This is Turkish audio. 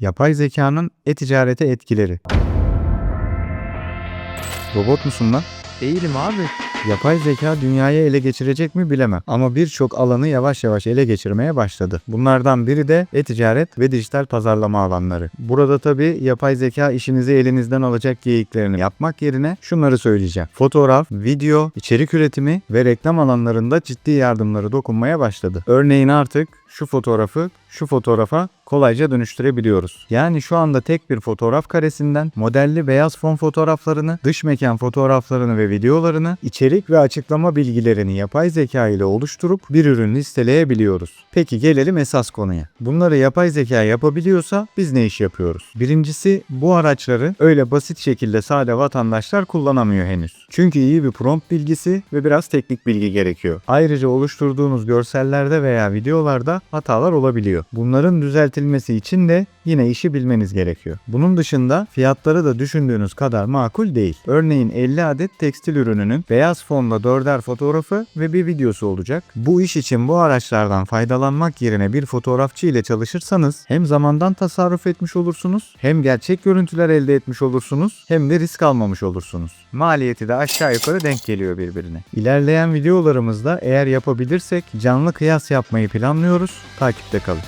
Yapay zekanın e-ticarete etkileri. Robot musun lan? Değilim abi. Yapay zeka dünyayı ele geçirecek mi bilemem ama birçok alanı yavaş yavaş ele geçirmeye başladı. Bunlardan biri de e-ticaret ve dijital pazarlama alanları. Burada tabii yapay zeka işinizi elinizden alacak geyiklerini yapmak yerine şunları söyleyeceğim. Fotoğraf, video, içerik üretimi ve reklam alanlarında ciddi yardımları dokunmaya başladı. Örneğin artık şu fotoğrafı şu fotoğrafa kolayca dönüştürebiliyoruz. Yani şu anda tek bir fotoğraf karesinden modelli beyaz fon fotoğraflarını, dış mekan fotoğraflarını ve videolarını, içerik ve açıklama bilgilerini yapay zeka ile oluşturup bir ürün listeleyebiliyoruz. Peki gelelim esas konuya. Bunları yapay zeka yapabiliyorsa biz ne iş yapıyoruz? Birincisi bu araçları öyle basit şekilde sade vatandaşlar kullanamıyor henüz. Çünkü iyi bir prompt bilgisi ve biraz teknik bilgi gerekiyor. Ayrıca oluşturduğunuz görsellerde veya videolarda hatalar olabiliyor. Bunların düzeltilmesi için de yine işi bilmeniz gerekiyor. Bunun dışında fiyatları da düşündüğünüz kadar makul değil. Örneğin 50 adet tekstil ürününün beyaz fonla dörder fotoğrafı ve bir videosu olacak. Bu iş için bu araçlardan faydalanmak yerine bir fotoğrafçı ile çalışırsanız hem zamandan tasarruf etmiş olursunuz, hem gerçek görüntüler elde etmiş olursunuz, hem de risk almamış olursunuz. Maliyeti de aşağı yukarı denk geliyor birbirine. İlerleyen videolarımızda eğer yapabilirsek canlı kıyas yapmayı planlıyoruz. Takipte kalın.